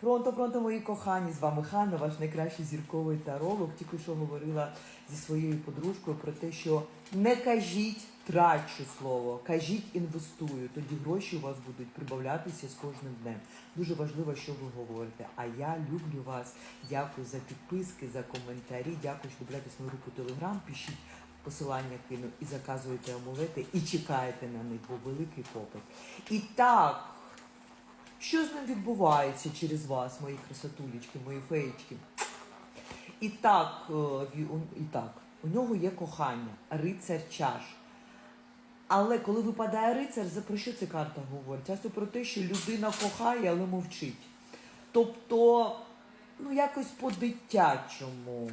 Пронто, пронто, мої кохані, з вами Ханна, ваш найкращий зірковий таролог. Тільки що говорила зі своєю подружкою про те, що не кажіть трачу слово, кажіть інвестую. Тоді гроші у вас будуть прибавлятися з кожним днем. Дуже важливо, що ви говорите. А я люблю вас. Дякую за підписки, за коментарі. Дякую, що дивляєтесь мою групу Телеграм. Пишіть посилання кину і заказуєте амулети, і чекаєте на них, бо великий попит. І так. Що з ним відбувається через вас, мої красотулечки, мої феєчки? І так, е, і так, у нього є кохання, рицар чаш. Але коли випадає рицар, за про що ця карта говорить? Часто про те, що людина кохає, але мовчить. Тобто, ну якось по-дитячому.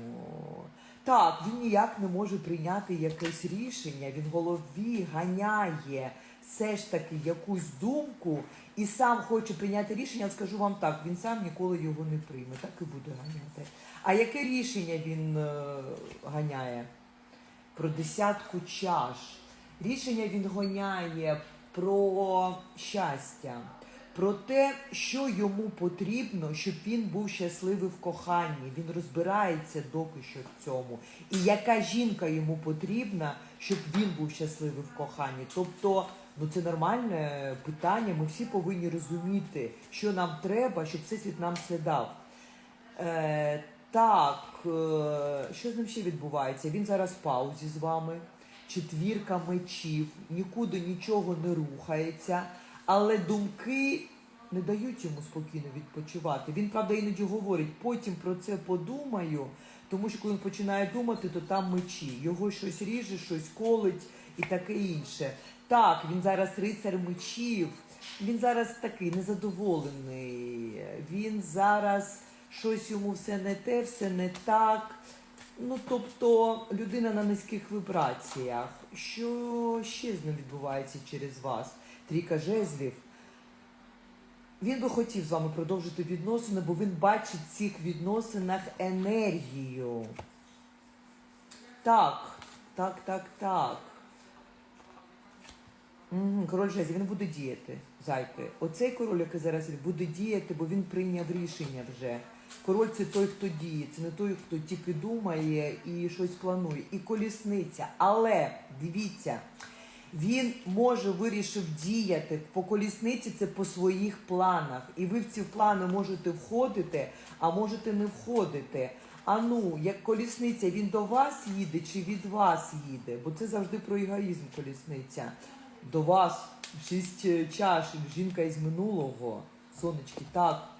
Так, він ніяк не може прийняти якесь рішення, він в голові ганяє все ж таки якусь думку і сам хоче прийняти рішення, скажу вам так, він сам ніколи його не прийме, так і буде ганяти. А яке рішення він е, ганяє? Про десятку чаш. Рішення він гоняє про щастя, про те, що йому потрібно, щоб він був щасливий в коханні. Він розбирається доки що в цьому. І яка жінка йому потрібна, щоб він був щасливий в коханні. Тобто, ну це нормальне питання. Ми всі повинні розуміти, що нам треба, щоб всесвіт нам це дав. Е, так, е, що з ним ще відбувається? Він зараз в паузі з вами. Четвірка мечів, нікуди нічого не рухається, але думки не дають йому спокійно відпочивати. Він, правда, іноді говорить, потім про це подумаю, тому що коли він починає думати, то там мечі. Його щось ріже, щось колить і таке інше. Так, він зараз рицар мечів, він зараз такий незадоволений. Він зараз щось йому все не те, все не так. Ну, тобто людина на низьких вібраціях. Що ще з ним відбувається через вас? Трійка жезлів. Він би хотів з вами продовжити відносини, бо він бачить в цих відносинах енергію. Так, так, так, так. Король жезлів, він буде діяти, зайки. Оцей король, який зараз буде діяти, бо він прийняв рішення вже. Король це той, хто діє, це не той, хто тільки думає і щось планує. І колісниця. Але дивіться, він може вирішив діяти по колісниці, це по своїх планах. І ви в ці плани можете входити, а можете не входити. А ну, як колісниця, він до вас їде чи від вас їде? Бо це завжди про егоїзм колісниця. До вас шість е, чаш, жінка із минулого. Сонечки, так.